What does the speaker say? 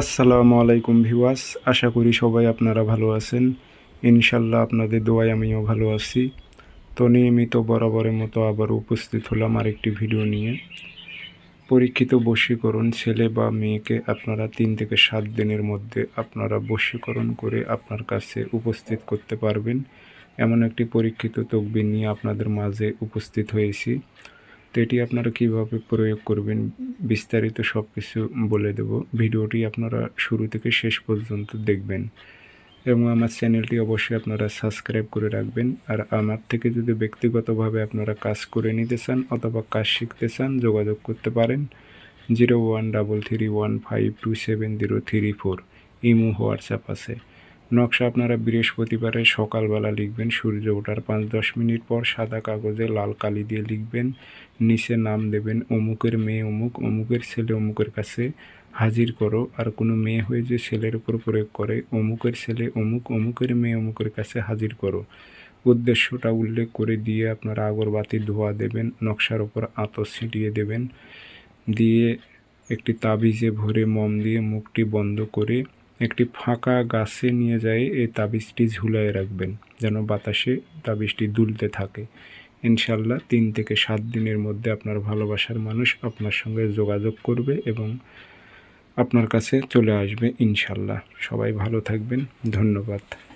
আসসালামু আলাইকুম ভিওয়াস আশা করি সবাই আপনারা ভালো আছেন। ইনশাল্লাহ আপনাদের দোয়ায় আমিও ভালো আছি। তো নিয়মিত বরাবরের মতো আবার উপস্থিত হলাম আরেকটি ভিডিও নিয়ে। পরীক্ষিত বশীকরণ ছেলে বা মেয়েকে আপনারা তিন থেকে সাত দিনের মধ্যে আপনারা বশীকরণ করে আপনার কাছে উপস্থিত করতে পারবেন। এমন একটি পরীক্ষিত তকবির নিয়ে আপনাদের মাঝে উপস্থিত হয়েছি। তো এটি আপনারা কীভাবে প্রয়োগ করবেন বিস্তারিত সব কিছু বলে দেব। ভিডিওটি আপনারা শুরু থেকে শেষ পর্যন্ত দেখবেন এবং আমার চ্যানেলটি অবশ্যই আপনারা সাবস্ক্রাইব করে রাখবেন। আর আমার থেকে যদি ব্যক্তিগতভাবে আপনারা কাজ করে নিতে চান অথবা কাজ শিখতে চান, যোগাযোগ করতে পারেন zero one double three one five two seven zero three four. Imo, WhatsApp আছে। নকশা আপনারা বৃহস্পতিবারে সকালবেলা লিখবেন, সূর্য ওঠার পাঁচ দশ মিনিট পর সাদা কাগজে লাল কালি দিয়ে লিখবেন, নিচে নাম দেবেন, অমুকের মেয়ে অমুক, অমুকের ছেলে অমুকের কাছে হাজির করো। আর কোনো মেয়ে হয়ে যে ছেলের উপর প্রয়োগ করে, অমুকের ছেলে অমুক, অমুকের মেয়ে অমুকের কাছে হাজির করো। উদ্দেশ্যটা উল্লেখ করে দিয়ে আপনারা আগরবাতি ধোয়া দেবেন, নকশার ওপর আতর ছিটিয়ে দেবেন, দিয়ে একটি তাবিজে ভরে মম দিয়ে মুখটি বন্ধ করে একটি ফাঁকা গাছে নিয়ে যায় এই তাবিজটি ঝুলায় রাখবেন, যেন বাতাসে তাবিজটি দুলতে থাকে। ইনশাল্লাহ তিন থেকে সাত দিনের মধ্যে আপনার ভালোবাসার মানুষ আপনার সঙ্গে যোগাযোগ করবে এবং আপনার কাছে চলে আসবে ইনশাল্লাহ সবাই ভালো থাকবেন। ধন্যবাদ।